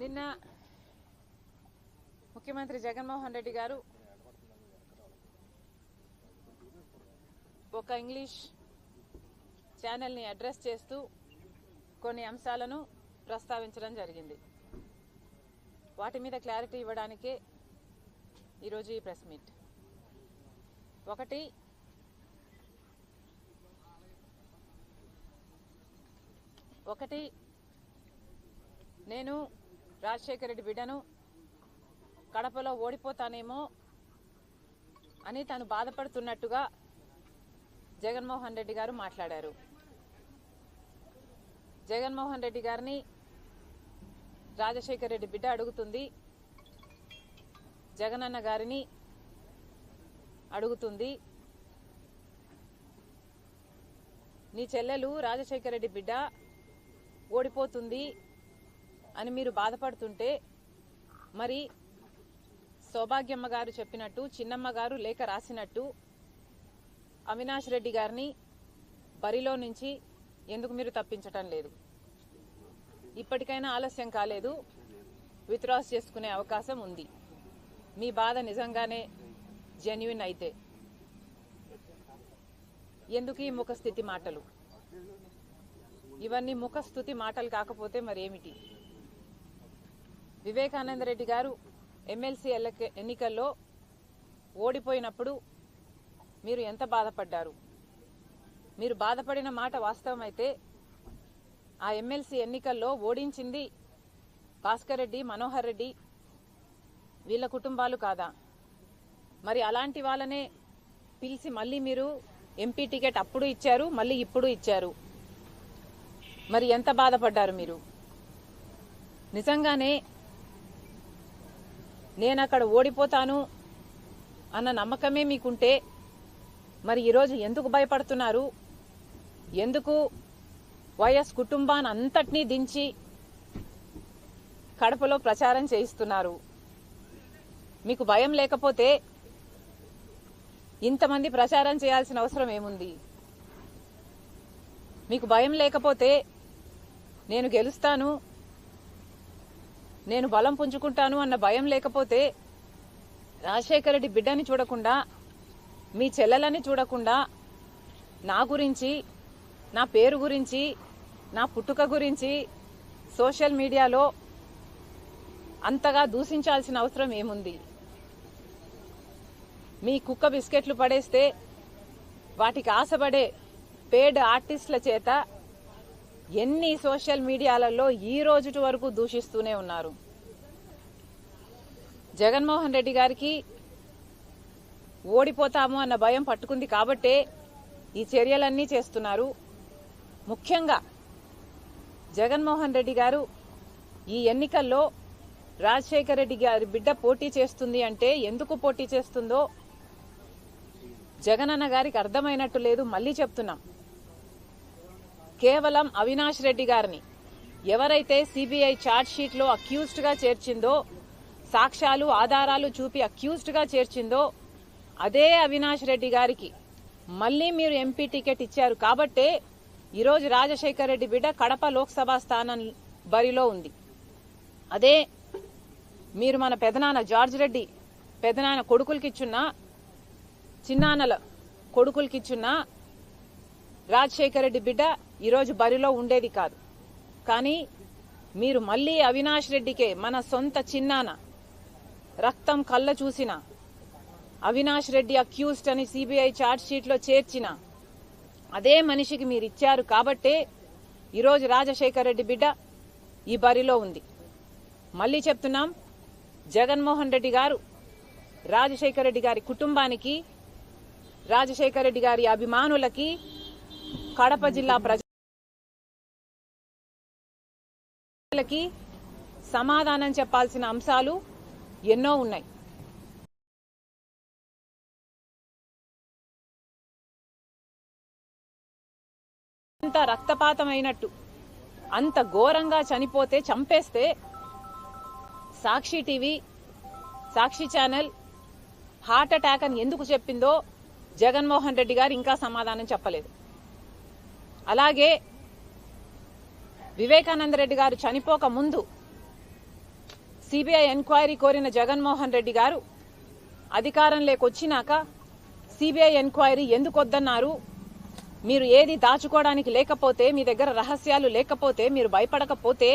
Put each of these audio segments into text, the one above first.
నిన్న ముఖ్యమంత్రి జగన్మోహన్ రెడ్డి గారు ఒక ఇంగ్లీష్ ఛానల్ని అడ్రస్ చేస్తూ కొన్ని అంశాలను ప్రస్తావించడం జరిగింది. వాటి మీద క్లారిటీ ఇవ్వడానికే ఈరోజు ఈ ప్రెస్ మీట్. ఒకటి ఒకటి నేను రాజశేఖర రెడ్డి బిడ్డను కడపలో ఓడిపోతానేమో అని తను బాధపడుతున్నట్టుగా జగన్మోహన్ రెడ్డి గారు మాట్లాడారు. జగన్మోహన్ రెడ్డి గారిని రాజశేఖర రెడ్డి బిడ్డ అడుగుతుంది. జగనన్న గారిని అడుగుతుంది. నీ చెల్లెలు రాజశేఖర రెడ్డి బిడ్డ ఓడిపోతుంది. అని మీరు బాధపడుతుంటే మరి సౌభాగ్యమ్మ గారు చెప్పినట్టు చిన్నమ్మ గారు లేఖ రాసినట్టు అవినాష్ రెడ్డి గారిని బరిలో నుంచి ఎందుకు మీరు తప్పించటం లేదు? ఇప్పటికైనా ఆలస్యం కాలేదు. విత్డ్రాస్ చేసుకునే అవకాశం ఉంది. మీ బాధ నిజంగానే జెన్యున్ అయితే. ఎందుకు ఈ ముఖస్థితి మాటలు? ఇవన్నీ ముఖస్థుతి మాటలు కాకపోతే మరేమిటి? వివేకానంద రెడ్డి గారు ఎమ్మెల్సీ ఎన్నికల్లో ఓడిపోయినప్పుడు మీరు ఎంత బాధపడ్డారు? మీరు బాధపడిన మాట వాస్తవమైతే ఆ ఎమ్మెల్సీ ఎన్నికల్లో ఓడించింది భాస్కర్ రెడ్డి మనోహర్ రెడ్డి వీళ్ళ కుటుంబాలు కాదా? మరి అలాంటి వాళ్ళనే పిలిచి మళ్ళీ మీరు ఎంపీ టికెట్ అప్పుడు ఇచ్చారు మళ్ళీ ఇప్పుడు ఇచ్చారు. మరి ఎంత బాధపడ్డారు మీరు? నిజంగానే నేను అక్కడ ఓడిపోతాను అన్న నమ్మకమే మీకుంటే మరి ఈరోజు ఎందుకు భయపడుతున్నారు? ఎందుకు వైఎస్ కుటుంబాన్ని అంతటినీ దించి కడపలో ప్రచారం చేయిస్తున్నారు? మీకు భయం లేకపోతే ఇంతమంది ప్రచారం చేయాల్సిన అవసరం ఏముంది? మీకు భయం లేకపోతే నేను గెలుస్తాను నేను బలం పుంజుకుంటాను అన్న భయం లేకపోతే రాజశేఖర రెడ్డి బిడ్డని చూడకుండా మీ చెల్లెలని చూడకుండా నా గురించి నా పేరు గురించి నా పుట్టుక గురించి సోషల్ మీడియాలో అంతగా దూషించాల్సిన అవసరం ఏముంది? మీ కుక్క బిస్కెట్లు పడేస్తే వాటికి ఆశపడే పేడ్ ఆర్టిస్టుల చేత ఎన్ని సోషల్ మీడియాలలో ఈ రోజుటి వరకు దూషిస్తూనే ఉన్నారు. జగన్మోహన్ రెడ్డి గారికి ఓడిపోతాము అన్న భయం పట్టుకుంది కాబట్టే ఈ చర్యలన్నీ చేస్తున్నారు. ముఖ్యంగా జగన్మోహన్ రెడ్డి గారు ఈ ఎన్నికల్లో రాజశేఖర రెడ్డి గారి బిడ్డ పోటీ చేస్తుంది అంటే ఎందుకు పోటీ చేస్తుందో జగనన్న గారికి అర్థమైనట్టు లేదు. మళ్ళీ చెప్తున్నాం. కేవలం అవినాష్ రెడ్డి గారిని. ఎవరైతే సిబిఐ ఛార్జ్ షీట్లో అక్యూజ్డ్గా చేర్చిందో సాక్ష్యాలు ఆధారాలు చూపి అక్యూజ్డ్గా చేర్చిందో అదే అవినాష్ రెడ్డి గారికి. మళ్ళీ మీరు ఎంపీ టికెట్ ఇచ్చారు కాబట్టే ఈరోజు రాజశేఖర రెడ్డి బిడ్డ కడప లోక్సభ స్థానం బరిలో ఉంది. అదే మీరు మన పెదనాన్న జార్జ్ రెడ్డి పెదనాన్న కొడుకులకిచ్చున్న చిన్నాన్నల కొడుకులకిచ్చున్న రాజశేఖర రెడ్డి బిడ్డ ఈరోజు బరిలో ఉండేది కాదు. కానీ మీరు మళ్ళీ అవినాష్ రెడ్డికే మన సొంత చిన్నాన రక్తం కళ్ళ చూసిన అవినాష్ రెడ్డి అక్యూస్డ్ అని సిబిఐ ఛార్జ్ షీట్లో చేర్చిన అదే మనిషికి మీరు ఇచ్చారు కాబట్టే ఈరోజు రాజశేఖర రెడ్డి బిడ్డ ఈ బరిలో ఉంది. మళ్ళీ చెప్తున్నాం జగన్మోహన్ రెడ్డి గారు రాజశేఖర రెడ్డి గారి కుటుంబానికి రాజశేఖర రెడ్డి గారి అభిమానులకి కడప జిల్లా ప్రజ ప్రజలకి సమాధానం చెప్పాల్సిన అంశాలు ఎన్నో ఉన్నాయి. అంత రక్తపాతం అయినట్టు అంత ఘోరంగా చనిపోతే చంపేస్తే Sakshi TV Sakshi channel heart attack అని ఎందుకు చెప్పిందో జగన్మోహన్ రెడ్డి గారు ఇంకా సమాధానం చెప్పలేదు. అలాగే వివేకానంద రెడ్డి గారు చనిపోక ముందు సిబిఐ ఎంక్వైరీ కోరిన జగన్మోహన్ రెడ్డి గారు అధికారం లేకొచ్చినాక సిబిఐ ఎంక్వైరీ ఎందుకు వద్దన్నారు మీరు ఏది దాచుకోవడానికి లేకపోతే మీ దగ్గర రహస్యాలు లేకపోతే మీరు భయపడకపోతే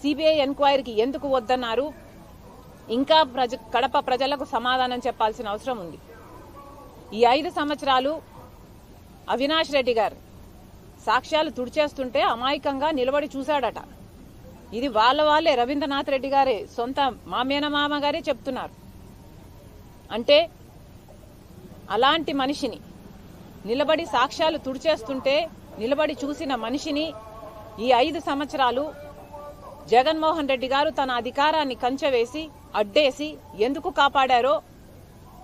సిబిఐ ఎంక్వైరీకి ఎందుకు వద్దన్నారు? ఇంకా ప్రజ కడప ప్రజలకు సమాధానం చెప్పాల్సిన అవసరం ఉంది. ఈ ఐదు సంవత్సరాలు అవినాష్ రెడ్డి గారు సాక్ష్యాలు తుడిచేస్తుంటే అమాయకంగా నిలబడి చూశాడట. ఇది వాళ్ళ వాళ్ళే రవీంద్రనాథ్ రెడ్డి గారే సొంత మా మేనమామ గారే చెప్తున్నారు. అంటే అలాంటి మనిషిని నిలబడి సాక్ష్యాలు తుడిచేస్తుంటే నిలబడి చూసిన మనిషిని ఈ ఐదు సంవత్సరాలు జగన్మోహన్ రెడ్డి గారు తన అధికారాన్ని కంచెవేసి అడ్డేసి ఎందుకు కాపాడారో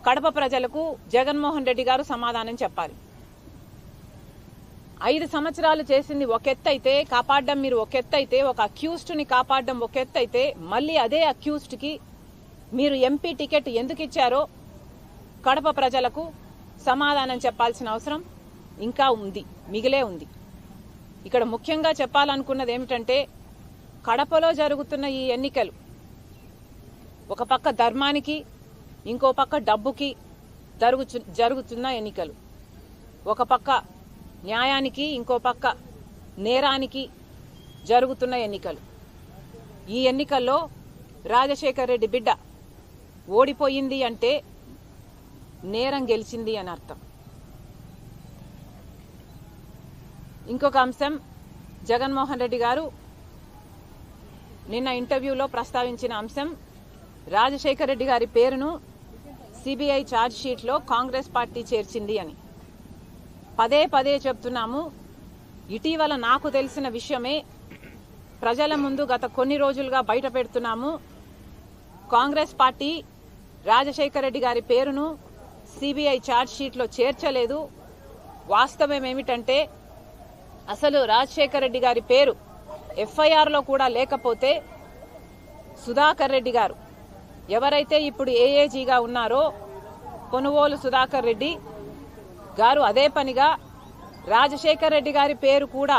కడప ప్రజలకు జగన్మోహన్ రెడ్డి గారు సమాధానం చెప్పాలి. ఐదు సంవత్సరాలు చేసింది ఒక ఎత్తైతే కాపాడడం మీరు ఒక ఎత్తైతే ఒక అక్యూస్డ్ని కాపాడడం ఒక ఎత్తైతే మళ్ళీ అదే అక్యూస్డ్కి మీరు ఎంపీ టికెట్ ఎందుకు ఇచ్చారో కడప ప్రజలకు సమాధానం చెప్పాల్సిన అవసరం ఇంకా ఉంది మిగిలే ఉంది. ఇక్కడ ముఖ్యంగా చెప్పాలనుకున్నది ఏమిటంటే కడపలో జరుగుతున్న ఈ ఎన్నికలు ఒక పక్క ధర్మానికి ఇంకో పక్క డబ్బుకి జరుగుచు జరుగుతున్న ఎన్నికలు ఒక పక్క న్యాయానికి ఇంకో పక్క నేరానికి జరుగుతున్న ఎన్నికలు. ఈ ఎన్నికల్లో రాజశేఖర్ రెడ్డి బిడ్డ ఓడిపోయింది అంటే నేరం గెలిచింది అని అర్థం. ఇంకొక అంశం జగన్మోహన్ రెడ్డి గారు నిన్న ఇంటర్వ్యూలో ప్రస్తావించిన అంశం రాజశేఖర్ రెడ్డి గారి పేరును సిబిఐ ఛార్జ్ షీట్లో కాంగ్రెస్ పార్టీ చేర్చింది అని. పదే పదే చెప్తున్నాము. ఇటీవల నాకు తెలిసిన విషయమే ప్రజల ముందు గత కొన్ని రోజులుగా బయట పెడుతున్నాము. కాంగ్రెస్ పార్టీ రాజశేఖర రెడ్డి గారి పేరును సిబిఐ ఛార్జ్ షీట్లో చేర్చలేదు. వాస్తవం ఏమిటంటే అసలు రాజశేఖర రెడ్డి గారి పేరు ఎఫ్ఐఆర్లో కూడా లేకపోతే సుధాకర్ రెడ్డి గారు ఎవరైతే ఇప్పుడు ఏఏజీగా ఉన్నారో కొనుగోలు సుధాకర్ రెడ్డి గారు అదే పనిగా రాజశేఖర్ రెడ్డి గారి పేరు కూడా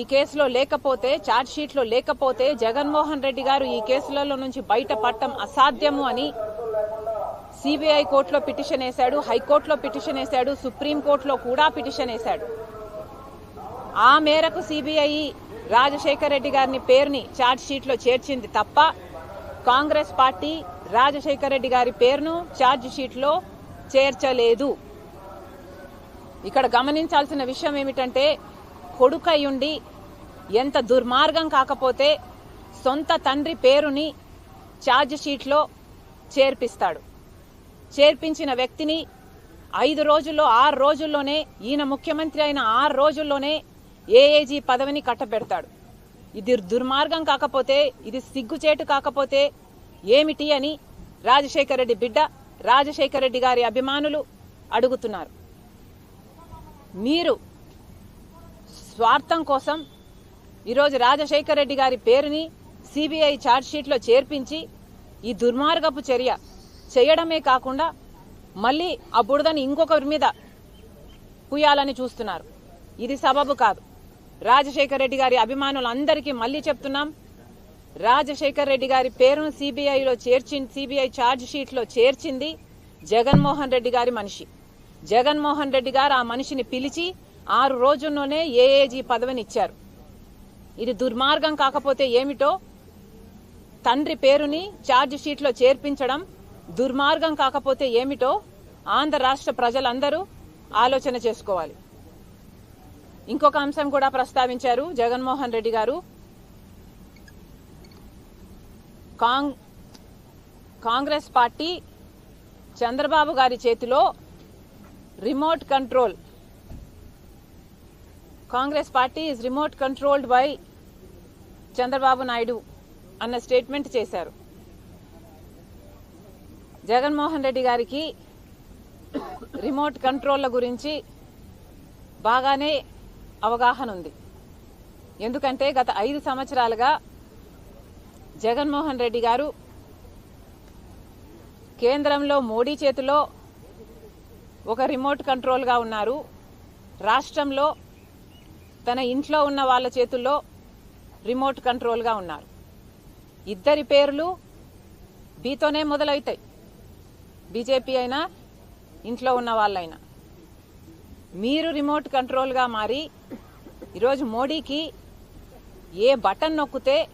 ఈ కేసులో లేకపోతే ఛార్జ్షీట్లో లేకపోతే జగన్మోహన్ రెడ్డి గారు ఈ కేసులలో నుంచి బయటపడటం అసాధ్యము అని సిబిఐ కోర్టులో పిటిషన్ వేశాడు హైకోర్టులో పిటిషన్ వేశాడు సుప్రీంకోర్టులో కూడా పిటిషన్ వేశాడు. ఆ మేరకు సిబిఐ రాజశేఖర్ రెడ్డి గారిని పేరుని ఛార్జ్షీట్లో చేర్చింది తప్ప కాంగ్రెస్ పార్టీ రాజశేఖర్ రెడ్డి గారి పేరును ఛార్జ్ షీట్లో చేర్చలేదు. ఇక్కడ గమనించాల్సిన విషయం ఏమిటంటే కొడుకయ్యుండి ఎంత దుర్మార్గం కాకపోతే సొంత తండ్రి పేరుని ఛార్జ్ షీట్లో చేర్పిస్తాడు. చేర్పించిన వ్యక్తిని ఐదు రోజుల్లో ఆరు రోజుల్లోనే ఈయన ముఖ్యమంత్రి అయిన ఆరు రోజుల్లోనే ఏఏజీ పదవిని కట్టబెడతాడు. ఇది దుర్మార్గం కాకపోతే ఇది సిగ్గుచేటు కాకపోతే ఏమిటి అని రాజశేఖర రెడ్డి బిడ్డ రాజశేఖర రెడ్డి గారి అభిమానులు అడుగుతున్నారు. మీరు స్వార్థం కోసం ఈరోజు రాజశేఖర్ రెడ్డి గారి పేరుని సిబిఐ ఛార్జ్షీట్లో చేర్పించి ఈ దుర్మార్గపు చర్య చేయడమే కాకుండా మళ్ళీ ఆ బురదని ఇంకొకరి మీద పుయ్యాలని చూస్తున్నారు. ఇది సబబు కాదు. రాజశేఖర్ రెడ్డి గారి అభిమానులందరికీ మళ్ళీ చెప్తున్నాం. రాజశేఖర్ రెడ్డి గారి పేరును సిబిఐలో చేర్చి సిబిఐ ఛార్జ్ షీట్లో చేర్చింది జగన్మోహన్ రెడ్డి గారి మనిషి. జగన్మోహన్ రెడ్డి గారు ఆ మనిషిని పిలిచి ఆరు రోజుల్లోనే ఏఏజీ పదవిని ఇచ్చారు ఇది దుర్మార్గం కాకపోతే ఏమిటో తండ్రి పేరుని ఛార్జ్ షీట్లో చేర్పించడం దుర్మార్గం కాకపోతే ఏమిటో ఆంధ్ర రాష్ట్ర ప్రజలందరూ ఆలోచన చేసుకోవాలి. ఇంకొక అంశం కూడా ప్రస్తావించారు జగన్మోహన్ రెడ్డి గారు. కాంగ్రెస్ పార్టీ చంద్రబాబు గారి చేతిలో remote control. Congress party is remote controlled by Chandrababu Naidu అన్న స్టేట్మెంట్ చేశారు. జగన్మోహన్ రెడ్డి గారికి రిమోట్ కంట్రోల్ల గురించి బాగానే అవగాహన ఉంది. ఎందుకంటే గత ఐదు సంవత్సరాలుగా జగన్మోహన్ రెడ్డి గారు కేంద్రంలో మోడీ చేతిలో ఒక రిమోట్ కంట్రోల్గా ఉన్నారు. రాష్ట్రంలో తన ఇంట్లో ఉన్న వాళ్ళ చేతుల్లో రిమోట్ కంట్రోల్గా ఉన్నారు. ఇద్దరి పేర్లు బీతోనే మొదలవుతాయి. బీజేపీ అయినా ఇంట్లో ఉన్న వాళ్ళైనా. మీరు రిమోట్ కంట్రోల్గా మారి ఈరోజు మోడీకి ఏ బటన్ నొక్కితే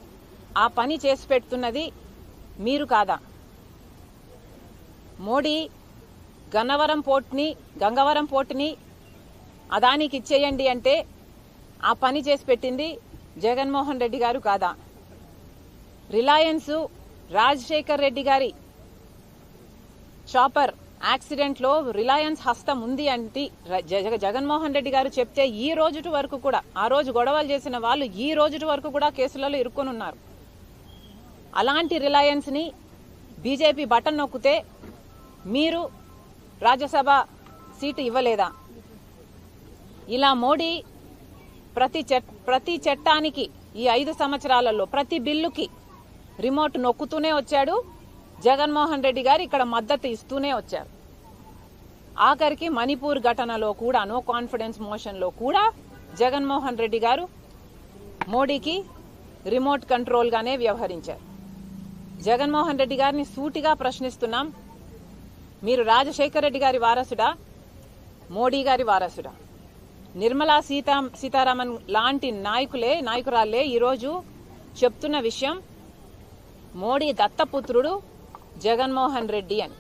ఆ పని చేసి పెడుతున్నది మీరు కాదా? మోడీ గన్నవరం పోర్ట్ని గంగవరం పోర్ట్ని అదానికి ఇచ్చేయండి అంటే ఆ పని చేసి పెట్టింది జగన్మోహన్ రెడ్డి గారు కాదా? రిలయన్స్ రాజశేఖర్ రెడ్డి గారి చాపర్ యాక్సిడెంట్లో రిలయన్స్ హస్తం ఉంది అంటే జగ- జగన్మోహన్ రెడ్డి గారు చెప్తే ఈ రోజు వరకు కూడా ఆ రోజు గొడవలు చేసిన వాళ్ళు ఈ రోజు వరకు కూడా కేసులలో ఇరుక్కొని ఉన్నారు అలాంటి రిలయన్స్ని బీజేపీ బటన్ నొక్కితే మీరు రాజ్యసభ సీటు ఇవ్వలేదా? ఇలా మోడీ ప్రతి చట్ ప్రతి చట్టానికి ఈ ఐదు సంవత్సరాలలో ప్రతి బిల్లుకి రిమోట్ నొక్కుతూనే వచ్చాడు. జగన్మోహన్ రెడ్డి గారు ఇక్కడ మద్దతు ఇస్తూనే వచ్చారు. ఆఖరికి మణిపూర్ ఘటనలో కూడా నో కాన్ఫిడెన్స్ మోషన్లో కూడా జగన్మోహన్ రెడ్డి గారు మోడీకి రిమోట్ కంట్రోల్గానే వ్యవహరించారు. జగన్మోహన్ రెడ్డి గారిని సూటిగా ప్రశ్నిస్తున్నాం. మీరు రాజశేఖర రెడ్డి గారి వారసుడా? మోడీ గారి వారసుడా? నిర్మలా సీతా సీతారామన్ లాంటి నాయకులే నాయకురాలే ఈరోజు చెప్తున్న విషయం మోడీ దత్తపుత్రుడు జగన్మోహన్ రెడ్డి అని.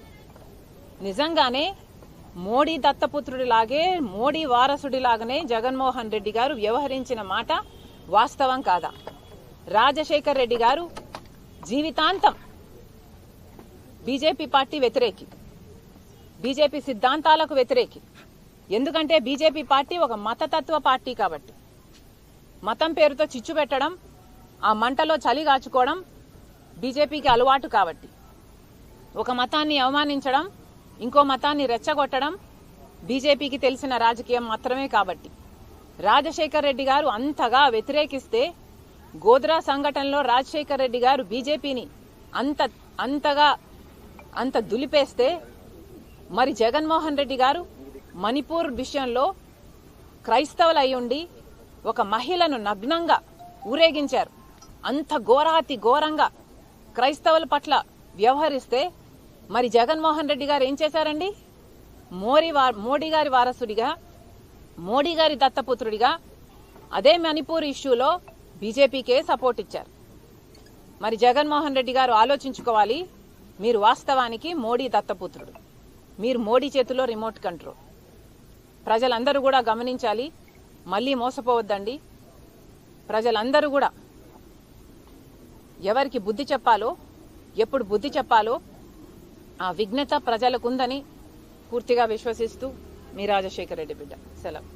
నిజంగానే మోడీ దత్తపుత్రుడిలాగే మోడీ వారసుడిలాగానే జగన్మోహన్ రెడ్డి గారు వ్యవహరించిన మాట వాస్తవం కాదా? రాజశేఖర్ రెడ్డి గారు జీవితాంతం బీజేపీ పార్టీ వ్యతిరేకి. బీజేపీ సిద్ధాంతాలకు వ్యతిరేకి. ఎందుకంటే బీజేపీ పార్టీ ఒక మతతత్వ పార్టీ కాబట్టి. మతం పేరుతో చిచ్చు పెట్టడం ఆ మంటలో చలి కాచుకోవడం బీజేపీకి అలవాటు కాబట్టి. ఒక మతాన్ని అవమానించడం ఇంకో మతాన్ని రెచ్చగొట్టడం బీజేపీకి తెలిసిన రాజకీయం మాత్రమే కాబట్టి. రాజశేఖర్ రెడ్డి గారు అంతగా వ్యతిరేకిస్తే గోద్రా సంఘటనలో రాజశేఖర్ రెడ్డి గారు బీజేపీని అంత అంతగా అంత దులిపేస్తే మరి జగన్మోహన్ రెడ్డి గారు మణిపూర్ విషయంలో క్రైస్తవులు అయ్యుండి ఉండి ఒక మహిళను నగ్నంగా ఊరేగించారు. అంత ఘోరాతి ఘోరంగా క్రైస్తవుల పట్ల వ్యవహరిస్తే మరి జగన్మోహన్ రెడ్డి గారు ఏం చేశారండి? మోరీ వా- మోడీ గారి వారసుడిగా మోడీ గారి దత్తపుత్రుడిగా అదే మణిపూర్ ఇష్యూలో బీజేపీకే సపోర్ట్ ఇచ్చారు. మరి జగన్మోహన్ రెడ్డి గారు ఆలోచించుకోవాలి మీరు వాస్తవానికి మోడీ దత్తపుత్రుడు. మీరు మోడీ చేతిలో రిమోట్ కంట్రోల్. ప్రజలందరూ కూడా గమనించాలి. మళ్ళీ మోసపోవద్దండి. ప్రజలందరూ కూడా ఎవరికి బుద్ధి చెప్పాలో ఎప్పుడు బుద్ధి చెప్పాలో ఆ విఘ్నత ప్రజలకుందని పూర్తిగా విశ్వసిస్తూ మీ రాజశేఖర రెడ్డి బిడ్డ. సెలవు.